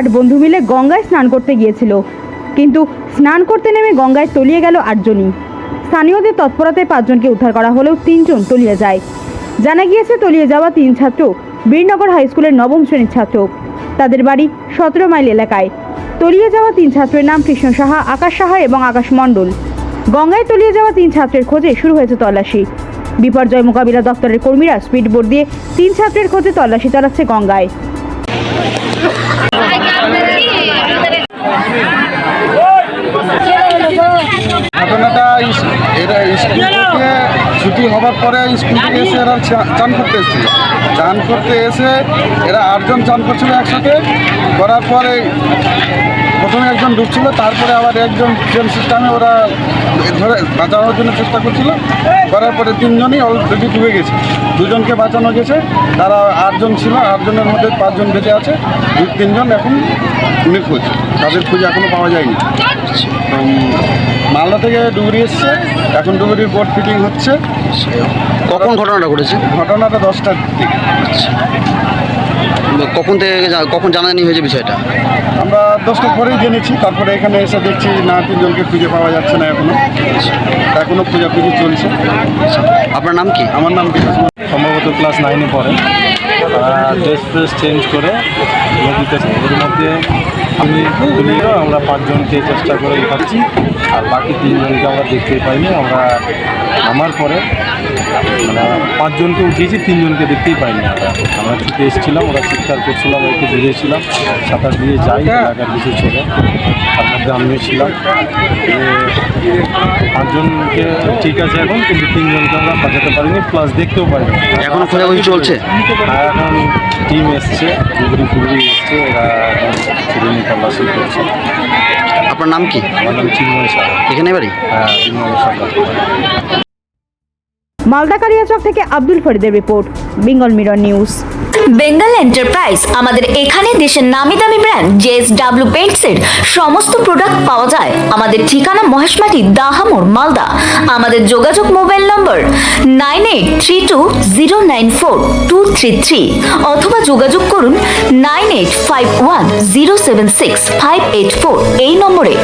আট বন্ধু মিলে গঙ্গায় স্নান করতে গিয়েছিল। কিন্তু স্নান করতে নেমে গঙ্গায় তলিয়ে গেল আটজনই। স্থানীয়দের তৎপরতায় পাঁচজনকে উদ্ধার করা হলেও তিনজন তলিয়ে যায়। জানা গিয়েছে, তলিয়ে যাওয়া তিন ছাত্র বীরনগর হাই স্কুলের নবম শ্রেণির ছাত্র। তাদের বাড়ি সতেরো মাইল এলাকায়। তলিয়ে যাওয়া তিন ছাত্রের নাম কৃষ্ণ সাহা, আকাশ সাহা এবং আকাশ মণ্ডল। গঙ্গায় তলিয়ে যাওয়া তিন ছাত্রের খোঁজে শুরু হয়েছে তল্লাশি। বিপর্যয় মোকাবিলা দপ্তরের কর্মীরা স্পিড বোট দিয়ে তিন ছাত্রের খোঁজে তল্লাশি চালাচ্ছে গঙ্গায়। ঘটনাটা এরা স্কুল থেকে ছুটি হবার পরে স্কুল থেকে এসে এরা চান করতে এসেছিল চান করতে এসে এরা আটজন চান করছিল একসাথে। করার পরে প্রথমে একজন ডুবছিল তারপরে আবার একজন ট্রেন সিস্টেমে ওরা ধরে বাঁচানোর জন্য চেষ্টা করছিল। করার পরে তিনজনই অলরেডি ডুবে গেছে। দুজনকে বাঁচানো গেছে। তারা আটজন ছিল আটজনের মধ্যে পাঁচজন বেঁচে আছে। দুই তিনজন এখন নিখোঁজ তাদের খুঁজে এখনও পাওয়া যায়নি। মালদা থেকে ডুবুরি এসছে। এখন ডুবুরির বোর্ড ফিটিং হচ্ছে। কখন ঘটনাটা ঘটেছে? ঘটনাটা দশটার দিকে। কখন থেকে কখন জানাজানি হয়েছে বিষয়টা? আমরা দশটার পরেই জেনেছি তারপরে এখানে এসে দেখছি না তিনজনকে খুঁজে পাওয়া যাচ্ছে না এখনও। এখনও খোঁজাখুঁজি চলছে। আপনার নাম কি? আমার নাম কি সম্ভবত ক্লাস নাইনে পরে ড্রেস ফ্রেস চেঞ্জ করে নদীতে এর মধ্যে আমি তুলিও আমরা পাঁচজনকে চেষ্টা করে উঠাচ্ছি আর বাকি তিনজনকে আমরা দেখতেই পাইনি আমরা আমার পরে মানে পাঁচজনকে উঠিয়েছি তিনজনকে দেখতেই পাইনি আমরা। আমরা ছুটে এসেছিলাম ওরা চিৎকার করছিলাম একটু বেরিয়েছিলাম সাঁতার দিয়ে যাই এলাকার কিছু ছেলে তার মধ্যে আমিও ছিলাম। পাঁচজনকে ঠিক আছে এখন কিন্তু তিনজনকে আমরা বাঁচাতে পারিনি প্লাস দেখতেও পারিনি। এখনও খোঁজাখুঁজি চলছে? আর এখন টিম এসছে এসছে এরা এখন চিরুনি তল্লাশি করছে। আপনার নাম কি? আমার নাম চিন্ময় সাহা। এখানে বাড়ি? হ্যাঁ চিন্ময় সাহা। মালদা কালিয়াচক থেকে Abdul ফরিদের report. Bengal Mirror News. Bengal Enterprise, আমাদের এখানে দেশের নামি দামি ব্র্যান্ড জেএস ডাব্লিউ পেন্টস এর সমস্ত প্রোডাক্ট পাওয়া যায়। আমাদের ঠিকানা মহেশমাটি, দাহামোর, মালদা। আমাদের যোগাযোগ mobile number nine eight three two zero nine four two three three অথবা যোগাযোগ করুন nine eight five one zero seven six five eight four এই নম্বরে।